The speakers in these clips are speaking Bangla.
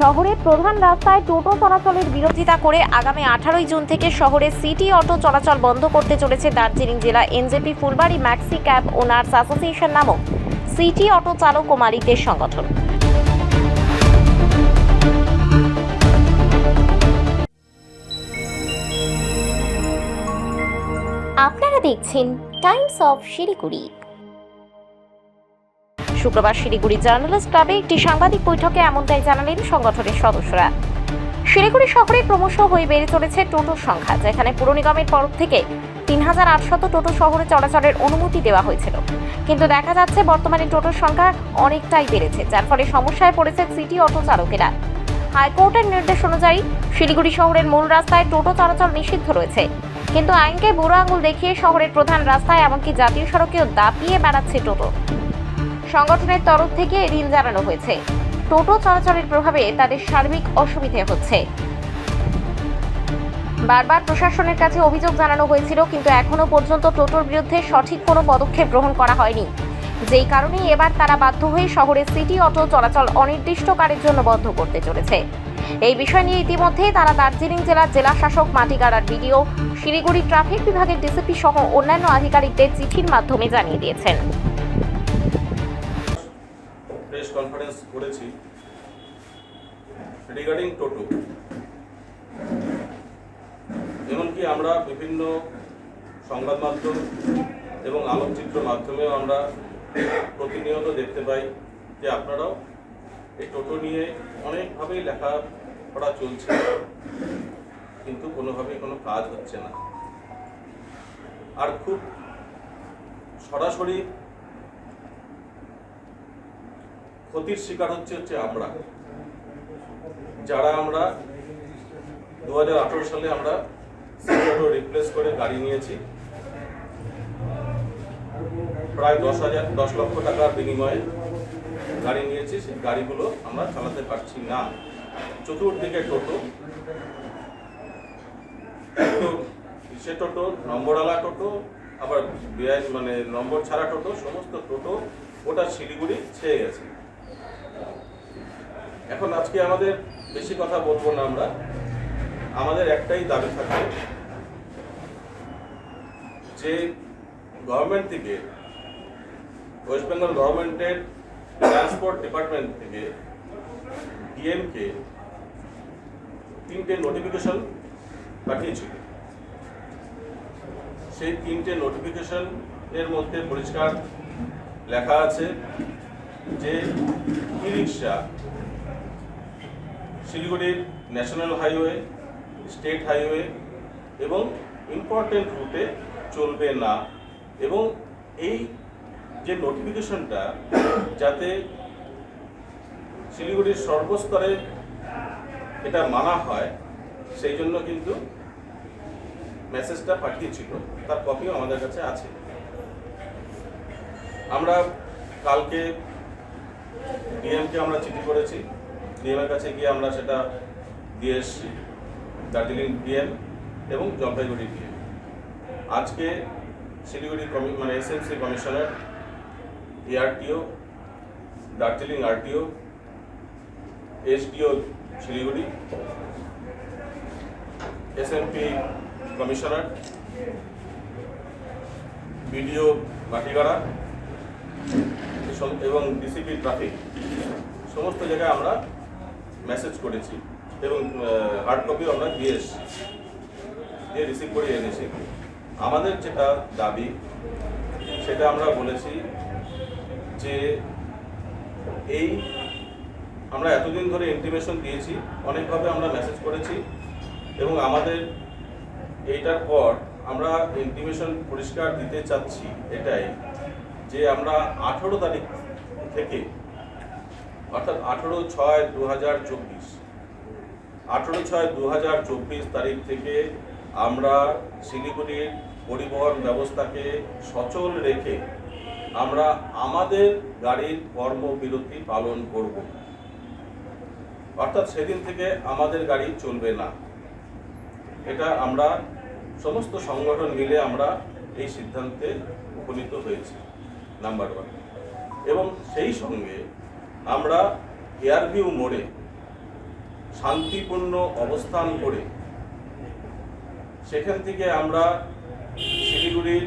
শহরের প্রধান রাস্তায় টোটো চলাচলের বিরোধিতা করে আগামী আঠারোই জুন থেকে শহরে সিটি অটো চলাচল বন্ধ করতে চলেছে দার্জিলিং জেলা NJP Phulbari, maxi cab owners association নামক সিটি অটো চালক ও মালিকদের সংগঠন। আপনারা দেখছেন টাইমস অফ শিলিগুড়ি। শুক্রবার শিলিগুড়ি জার্নালিস্ট ক্লাবে একটি সাংবাদিক বৈঠকে এমনটাই জানালেন সংগঠনের সদস্যরা। শিলিগুড়ি শহরে ক্রমশ হয়ে বেড়ে চলেছে টোটোর সংখ্যা যেখানে পুর নিগমের তরফ থেকে তিন হাজার আটশত টোটো শহরে চলাচলের অনুমতি দেওয়া হয়েছিল। কিন্তু দেখা যাচ্ছে বর্তমানে টোটোর সংখ্যা অনেকটাই বেড়েছে, যার ফলে সমস্যায় পড়েছে সিটি অটো চালকেরা। হাইকোর্টের নির্দেশ অনুযায়ী শিলিগুড়ি শহরের মূল রাস্তায় টোটো চলাচল নিষিদ্ধ রয়েছে। কিন্তু আইনকে বুড়ো আঙুল দেখিয়ে শহরের প্রধান রাস্তায়, এমনকি জাতীয় সড়কেও দাপিয়ে বেড়াচ্ছে টোটো। সংগঠনের তরফ থেকে ঋণ জানানো হয়েছে। টোটো চলাচলের প্রভাবে তাদের সার্বিক অসুবিধে হচ্ছে। বারবার প্রশাসনের কাছে অভিযোগ জানানো হয়েছিল, কিন্তু এখনও পর্যন্ত টোটোর বিরুদ্ধে সঠিক কোনো পদক্ষেপ গ্রহণ করা হয়নি। যেই কারণেই এবার তারা বাধ্য হয়ে শহরে সিটি অটো চলাচল অনির্দিষ্টকালের জন্য বন্ধ করতে চলেছে। এই বিষয় নিয়ে ইতিমধ্যে তারা দার্জিলিং জেলার জেলা শাসক মাটিগাড়ার বিডিও শিলিগুড়ি ট্রাফিক বিভাগের ডিসিপি সহ অন্যান্য আধিকারিকদের চিঠির মাধ্যমে জানিয়ে দিয়েছেন। প্রেস কনফারেন্স করেছি রিগার্ডিং টোটো এমনকি আমরা বিভিন্ন সংবাদ মাধ্যম এবং আলোকচিত্র মাধ্যমেও আমরা প্রতিনিয়ত দেখতে পাই যে আপনারাও এই টোটো নিয়ে অনেকভাবেই লেখা লেখাপড়া চলছে, কিন্তু কোনোভাবেই কোনো কাজ হচ্ছে না। আর খুব সরাসরি ক্ষতির শিকার হচ্ছে হচ্ছে আমরা। যারা আমরা দু হাজার আঠেরো সালে আমরা রিপ্লেস করে গাড়ি নিয়েছি, প্রায় দশ হাজার, দশ লক্ষ টাকার বিনিময়ে গাড়ি নিয়েছি, সেই গাড়িগুলো আমরা চালাতে পারছি না। চতুর্দিকে টোটো, সে টোটো, নম্বরওয়ালা টোটো, আবার মানে নম্বর ছাড়া টোটো, সমস্ত টোটো ওটা শিলিগুড়ি ছেয়ে গেছে। এখন আজকে আমাদের বেশি কথা বলব না আমরা। আমাদের একটাই দাবি থাকে যে গভর্নমেন্ট থেকে ওয়েস্ট বেঙ্গল গভর্নমেন্টের ট্রান্সপোর্ট ডিপার্টমেন্ট থেকে ডিএমকে তিনটে নোটিফিকেশন পাঠিয়েছিল। সেই তিনটে নোটিফিকেশন এর মধ্যে পরিষ্কার লেখা আছে যে ই রিক্সা শিলিগুড়ির ন্যাশনাল হাইওয়ে, স্টেট হাইওয়ে এবং ইম্পর্টেন্ট রুটে চলবে না। এবং এই যে নোটিফিকেশনটা যাতে শিলিগুড়ির সর্বস্তরে এটা মানা হয়, সেই জন্য কিন্তু মেসেজটা পাঠিয়েছিল। তার কপিও আমাদের কাছে আছে। আমরা কালকে ডিএমকে আমরা চিঠি করেছি। ডিএমের কাছে গিয়ে আমরা সেটা দিয়ে এসেছি। দার্জিলিং ডিএম এবং জলপাইগুড়ি ডিএম। আজকে শিলিগুড়ি কমি মানে SMC commissioner ARTO Darjeeling RTO SDO Siliguri SMP commissioner BDO Matigara এবং ডিসিপি ট্রাফিক, সমস্ত জায়গায় আমরা মেসেজ করেছি এবং হার্ড কপিও আমরা দিয়ে এসেছি। দিয়ে রিসিভ করে এনেছি আমাদের যেটা দাবি, সেটা আমরা বলেছি যে এই আমরা এতদিন ধরে ইন্টিমেশন দিয়েছি, অনেকভাবে আমরা মেসেজ করেছি এবং আমাদের এইটার পর আমরা ইন্টিমেশন পরিষ্কার দিতে চাচ্ছি এটাই যে আমরা আঠেরো তারিখ থেকে অর্থাৎ আঠেরো ছয় দু হাজার চব্বিশ। আঠেরো ছয় দু হাজার চব্বিশ তারিখ থেকে আমরা শিলিগুড়ির পরিবহন ব্যবস্থাকে সচল রেখে আমরা আমাদের গাড়ির কর্মবিরতি পালন করব। অর্থাৎ সেদিন থেকে আমাদের গাড়ি চলবে না। এটা আমরা সমস্ত সংগঠন মিলে আমরা এই সিদ্ধান্তে উপনীত হয়েছি, নাম্বার ওয়ান। এবং সেই সঙ্গে আমরা এয়ারভিউ মোড়ে শান্তিপূর্ণ অবস্থান করে সেখান থেকে আমরা শিলিগুড়ির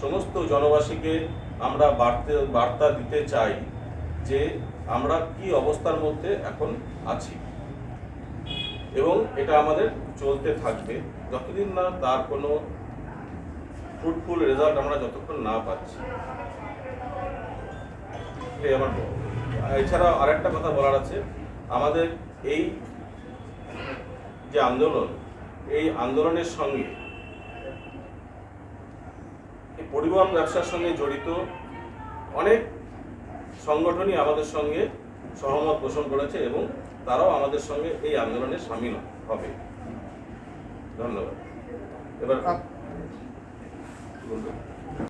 সমস্ত জনবাসীকে আমরা বার্তা বার্তা দিতে চাই যে আমরা কি অবস্থার মধ্যে এখন আছি। এবং এটা আমাদের চলতে থাকবে। যতদিন না তার কোনো ফ্রুটফুল রেজাল্ট আমরা যতক্ষণ না পাচ্ছি। আমার বক্তব্য। এছাড়া আরেকটা কথা বলার আছে আমাদের এই যে আন্দোলন এই আন্দোলনের সঙ্গে পরিবহন ব্যবসার সঙ্গে জড়িত অনেক সংগঠনই আমাদের সঙ্গে সহমত পোষণ করেছে এবং তারাও আমাদের সঙ্গে এই আন্দোলনে সামিল হবে ধন্যবাদ এবার।